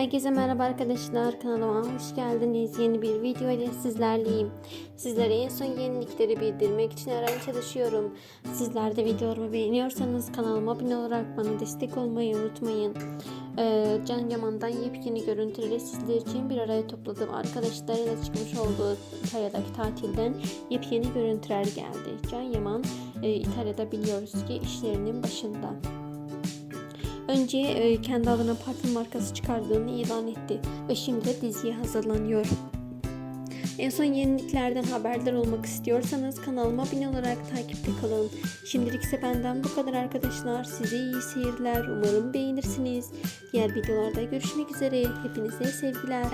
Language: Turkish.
Herkese merhaba arkadaşlar kanalıma hoş geldiniz. Yeni bir video ile sizlerleyim. Sizlere en son yenilikleri bildirmek için aramaya çalışıyorum. Sizler de videolarımı beğeniyorsanız kanalıma abone olarak bana destek olmayı unutmayın. Ee, Can Yaman'dan yepyeni görüntüleri sizler için bir araya topladım. Arkadaşlarıyla çıkmış olduğu İtalya'daki tatilden yepyeni görüntüler geldi. Can Yaman e, İtalya'da biliyoruz ki işlerinin başında. Önce e, kendi adına parfüm markası çıkardığını ilan etti ve şimdi de diziye hazırlanıyor. En son yeniliklerden haberdar olmak istiyorsanız kanalıma abone olarak takipte kalın. Şimdilik ise benden bu kadar arkadaşlar. Size iyi seyirler. Umarım beğenirsiniz. Diğer videolarda görüşmek üzere. Hepinize sevgiler.